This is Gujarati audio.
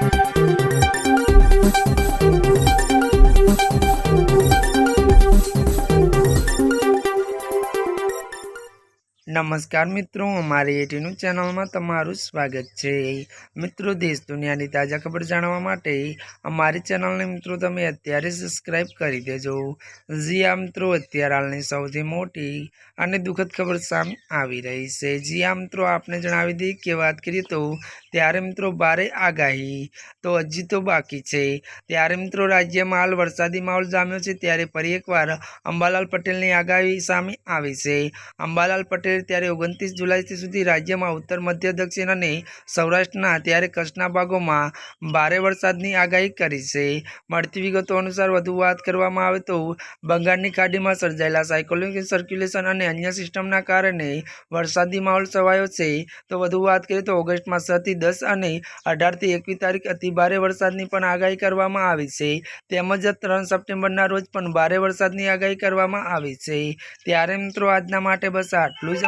Thank you. નમસ્કાર મિત્રો, અમારી એટીનું ચેનલમાં તમારું સ્વાગત છે. મિત્રો, દેશ દુનિયાની તાજા ખબર જાણવા માટે અમારી ચેનલને મિત્રો તમે અત્યારે સબસ્ક્રાઈબ કરી દેજો. જી આ મિત્રો, અત્યારે હાલની સૌથી મોટી અને દુઃખદ ખબર સામે આવી રહી છે. જી આ મિત્રો, આપને જણાવી દઈએ કે વાત કરીએ તો ત્યારે મિત્રો ભારે આગાહી તો હજી તો બાકી છે. ત્યારે મિત્રો રાજ્યમાં હાલ વરસાદી માહોલ જામ્યો છે, ત્યારે ફરી એકવાર અંબાલાલ પટેલની આગાહી સામે આવી છે. અંબાલાલ પટેલ ત્યારે ઓગણત્રીસ જુલાઈથી સુધી રાજ્યમાં ઉત્તર, મધ્ય, દક્ષિણ અને સૌરાષ્ટ્રના ત્યારે કચ્છના ભાગોમાં ભારે વરસાદની આગાહી કરી છે. મળતી વિગતો અનુસાર વધુ વાત કરવામાં આવે તો બંગાળની ખાડીમાં સર્જાયેલા સાયકોલોનિક સર્ક્યુલેશન અને અન્ય સિસ્ટમના કારણે વરસાદી માહોલ છવાયો છે. તો વધુ વાત કરીએ તો ઓગસ્ટમાં છથી દસ અને અઢારથી એકવીસ તારીખ અતિ ભારે વરસાદની પણ આગાહી કરવામાં આવી છે. તેમજ ત્રણ સપ્ટેમ્બરના રોજ પણ ભારે વરસાદની આગાહી કરવામાં આવી છે. ત્યારે મિત્રો, આજના માટે બસ આટલું જ.